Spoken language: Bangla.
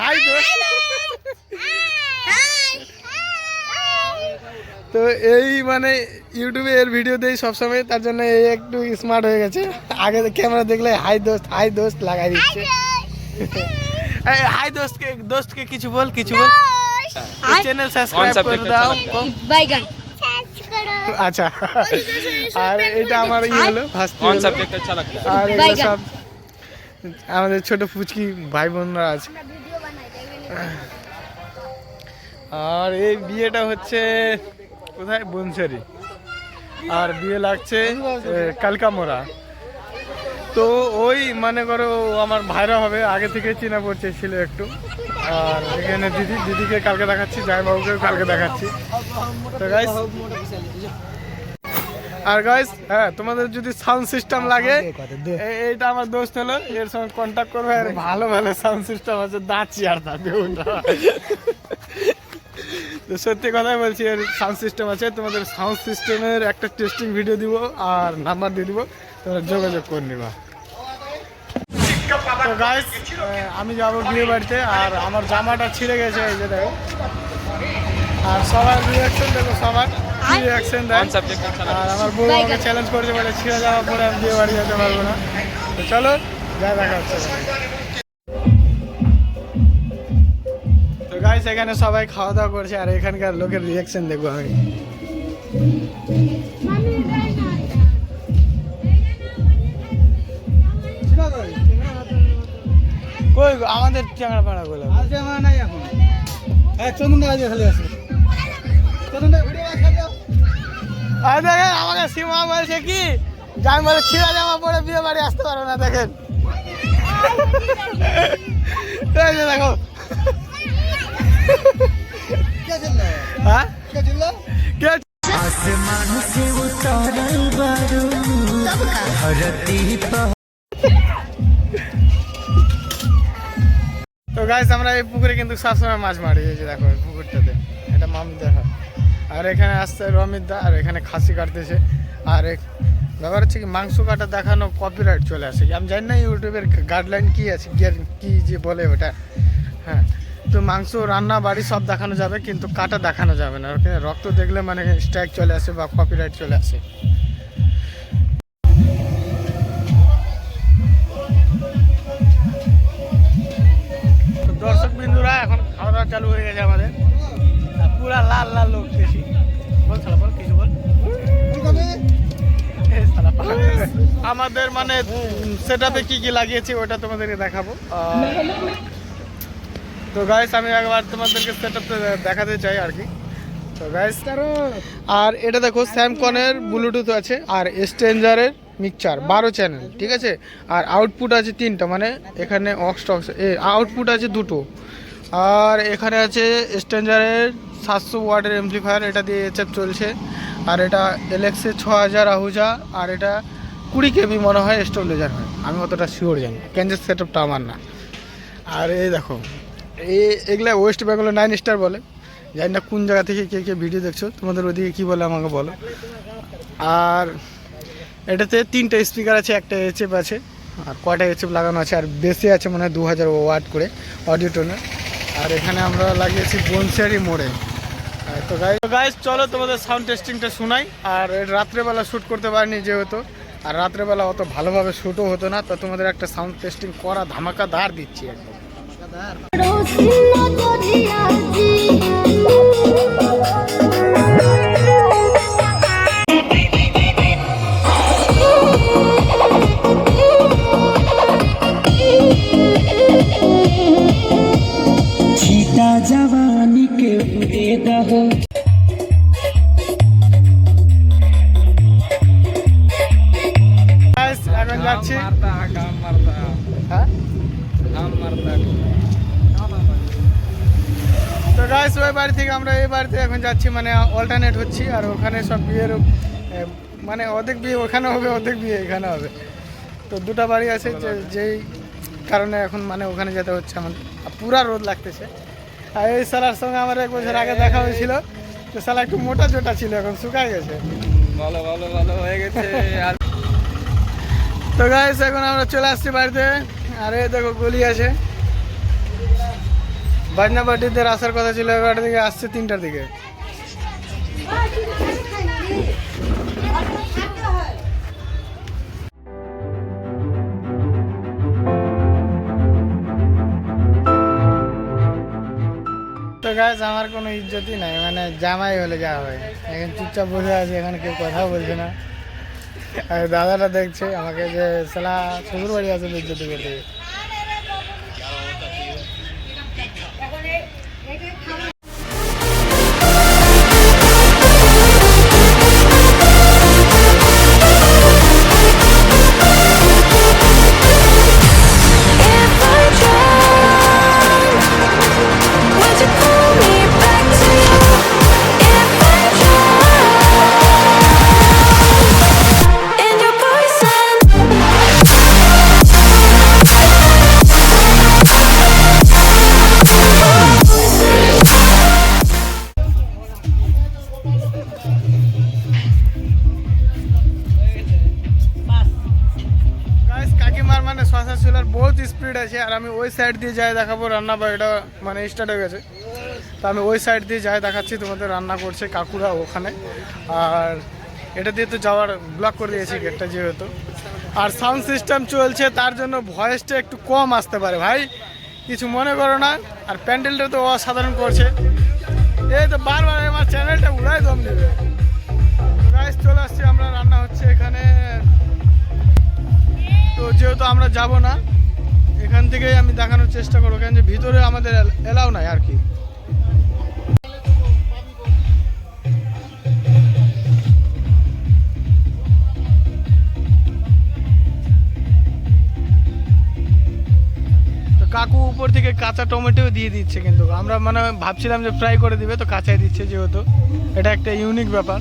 হাই তো এই মানে ইউটিউবে এর ভিডিও দেই সবসময় তার জন্য এই একটু স্মার্ট হয়ে গেছে। আগে ক্যামেরা দেখলে হাই দোস্ত হাই দোস্ত লাগাই দিচ্ছে। হাই দোস্তকে দোস্তকে কিছু বল কিছু বল। চ্যানেল সাবস্ক্রাইব করে দাও। বাইগান আচ্ছা। আর এটা আমার ই হলো সাবজেক্ট আচ্ছা আর সব আমাদের ছোট ফুচকি ভাই বোনরা আছে। আর এই বিয়েটা হচ্ছে কোথায়? বনসারি। আর বিয়ে লাগছে কালকামোড়া। তো ওই, মনে করো, আমার ভাইরা হবে, আগে থেকে চেনা পড়ছে ছিল একটু। আর এখানে দিদি, দিদিকে কালকে দেখাচ্ছি জামাইবাবুকে কালকে দেখাচ্ছি। তো গাইস আর গাইস হ্যাঁ তোমাদের যদি সাউন্ড সিস্টেম লাগে এইটা আমার দোস্ত হলো এর সঙ্গে কন্ট্যাক্ট করবে আর ভালো ভালো সাউন্ড সিস্টেম আছে দাঁচি আর না। তো সত্যি কথাই বলছি এর সাউন্ড সিস্টেম আছে তোমাদের সাউন্ড সিস্টেমের একটা টেস্টিং ভিডিও দিব আর নাম্বার দিয়ে দিব তোমরা যোগাযোগ করে নিবা। তো গাইস আমি যাব বিয়ে বাড়িতে আর আমার জামাটা ছিঁড়ে গেছে এই যে দেখো আর সবার রিয়াকশন দেখো সবার। কি অ্যাকশন দেয় আর আমার বউ আমাকে চ্যালেঞ্জ করছে বলে ছিঁড়ে যাওয়ার পরে আমি বিয়ে বাড়ি যেতে পারব না। তো চলো যা দেখা হচ্ছে। তো গাইস এখানে সবাই খাওয়া দাওয়া করছে আর এখানকার লোকের রিয়াকশন দেখব আমি। কই আমাদের চ্যাংড়া পাড়া গুলো আজ নাই এখন। হ্যাঁ চন্দন দাদা খালি আছে। চন্দন দাদা আমাকে সীমা বলছে কি? যে আমি বলে ছিঁড়া জামা পরে বিয়ে বাড়ি আসতে পারব না, দেখেন। দেখো। হ্যাঁ? তো গাইস আমরা এই পুকুরে কিন্তু সবসময় মাছ মারি, এই যে দেখো পুকুরটাতে। এটা মামিদের হয় আর এখানে আসছে রমিত দা, আর এখানে খাসি কাটতেছে। আর ব্যাপার হচ্ছে কি, মাংস কাটা দেখানো কপিরাইট চলে আসে। আমি জানি না ইউটিউবের গাইডলাইন কি আছে, কি যে বলে ওটা। হ্যাঁ তো মাংস রান্না বাড়ি সব দেখানো যাবে, কিন্তু কাটা দেখানো যাবে না। ওখানে রক্ত দেখলে মানে স্ট্রাইক চলে আসে বা কপিরাইট চলে আসে। আমাদের মানে সেট আপে কি কি লাগিয়েছি ওটা তোমাদেরকে দেখাবো। তো গাইস আমি একবার তোমাদেরকে সেট দেখাতে চাই আর কি। তো গাইস আর এটা দেখো স্যামকনের ব্লুটুথ আছে আর স্ট্রেঞ্জারের মিক্সচার বারো চ্যানেল ঠিক আছে? আর আউটপুট আছে তিনটা মানে এখানে অক্স টক্স, এ আউটপুট আছে দুটো। আর এখানে আছে স্ট্রেঞ্জারের সাতশো ওয়াটের এমপ্লিফায়ার এটা দিয়ে এচএফ চলছে। আর এটা এলেক্সে ছ হাজার আহুজা আর এটা কুড়ি কেবি মনে হয় স্টোরেজার হয়। আমি অতটা শিওর জানি ক্যান্সার সেট আপটা আমার না। আর এই দেখো এই এগুলা ওয়েস্ট বেঙ্গলের নাইন স্টার বলে। জানি না কোন জায়গা থেকে কে কে ভিডিও দেখছ তোমাদের ওদিকে কী বলে আমাকে বলো। আর এটাতে তিনটা স্পিকার আছে একটা এইচএফ আছে আর কয়টা এইচএফ লাগানো আছে আর বেশি আছে মনে হয় দু হাজার ওয়াট করে অডিও টোনের আর এখানে আমরা লাগিয়েছি বনসারি মোড়ে। তো গাইজ চলো তোমাদের সাউন্ড টেস্টিংটা শোনাই। আর রাত্রেবেলা শ্যুট করতে পারিনি যেহেতু। আর রাত্রেবেলা অত ভালোভাবে শ্যুটও হতো না, তো তোমাদের একটা সাউন্ড টেস্টিং করা ধামাকা দাঁড় দিচ্ছি একদম। ওই বাড়ি থেকে আমরা এই বাড়িতে এখন যাচ্ছি মানে অল্টারনেট হচ্ছি আর ওখানে সব বিয়ের মানে অর্ধেক বিয়ে ওখানে হবে অর্ধেক বিয়ে এখানে হবে। তো দুটো বাড়ি আছে যে যেই কারণে এখন মানে ওখানে যেতে হচ্ছে আমাদের আর পুরা রোদ লাগতেছে। আর এই সালার সঙ্গে আমার এক বছর আগে দেখা হয়েছিল তো সালা একটু মোটা চোটা ছিল এখন শুকায় গেছে। ভালো ভালো ভালো হয়ে গেছে। আর তো গাইস এখন আমরা চলে আসছি বাড়িতে। আর এই দেখো গলি আছে। বাজনা পার্টিদের আসার কথা ছিল এগারোটার দিকে আসছে তিনটার দিকে। তো আমার কোনো ইজ্জতই নাই মানে জামাই হলে যা হয়। এখন চুপচাপ বসে আছে, এখানে কেউ কথা বলছে না। আর দাদাটা দেখছে, আমাকে যে, সালা শ্বশুর বাড়ি আছে ইজ্জত করতে স্পিড আছে আর আমি ওই সাইড দিয়ে যাই দেখাবো রান্না, বা এটা মানে স্টার্ট হয়ে গেছে। তো আমি ওই সাইড দিয়ে যাই দেখাচ্ছি তোমাদের রান্না করছে কাকুরা ওখানে। আর এটা দিয়ে তো যাওয়ার ব্লক করে দিয়েছি গেটটা যেহেতু। আর সাউন্ড সিস্টেম চলছে, তার জন্য ভয়েসটা একটু কম আসতে পারে ভাই। কিছু মনে করো না, আর প্যান্ডেলটা তো অসাধারণ করছে। এই তো বারবার আমার চ্যানেলটা উড়াই দম দেবে। গাইস চলে আসছি, আমরা রান্না হচ্ছে এখানে। তো যেহেতু আমরা যাব না এখান থেকেই আমি দেখানোর চেষ্টা করব কেন যে ভিতরে আমাদের এলাও নাই আর কি। কাকু উপর থেকে কাঁচা টমেটো দিয়ে দিচ্ছে কিন্তু। আমরা মানে ভাবছিলাম যে ফ্রাই করে দিবে, তো কাঁচাই দিচ্ছে যেহেতু। এটা একটা ইউনিক ব্যাপার।